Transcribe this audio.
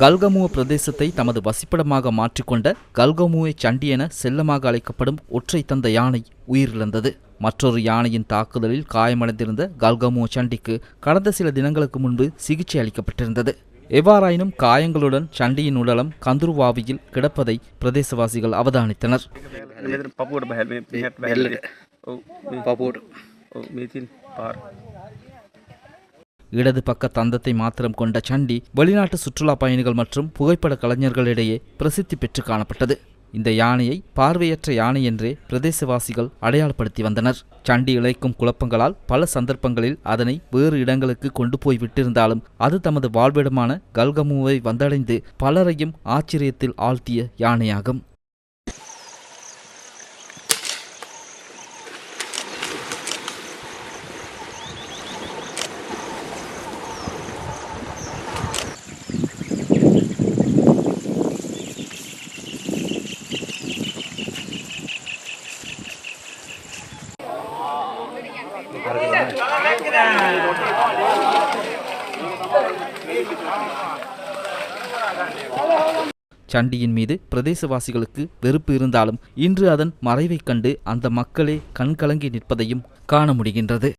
கல்கமுவ பிரதேசத்தை தமது வசிப்பிடமாக மாற்றிக்கொண்ட கல்கமுவை சண்டி என செல்லமாக அழைக்கப்படும் ஒற்றை தந்த யானை உயிரிழந்தது. மற்றொரு யானையின் தாக்குதலில் காயமடைந்திருந்த கல்கமுவ சண்டிக்கு கடந்த சில தினங்களுக்கு முன்பு சிகிச்சை அளிக்கப்பட்டிருந்தது. எவ்வாறாயினும் காயங்களுடன் சண்டியின் உடலம் கந்துருவாவியில் கிடப்பதை பிரதேசவாசிகள் அவதானித்தனர். இடது பக்க தந்தத்தை மாத்திரம் கொண்ட சண்டி வெளிநாட்டு சுற்றுலா பயணிகள் மற்றும் புகைப்பட கலைஞர்களிடையே பிரசித்தி பெற்று காணப்பட்டது. இந்த யானையை பார்வையற்ற யானை என்றே பிரதேசவாசிகள் அடையாளப்படுத்தி வந்தனர். சண்டி இழைக்கும் குழப்பங்களால் பல சந்தர்ப்பங்களில் அதனை வேறு இடங்களுக்கு கொண்டு போய் விட்டிருந்தாலும் அது தமது வாழ்விடமான கல்கமுவை வந்தடைந்து பலரையும் ஆச்சரியத்தில் ஆழ்த்திய யானையாகும். சண்டியின் மீது பிரதேசவாசிகளுக்கு வெறுப்பு இருந்தாலும் இன்று அதன் மறைவைக் கண்டு அந்த மக்களே கண்கலங்கி நிற்பதையும் காண முடிகின்றது.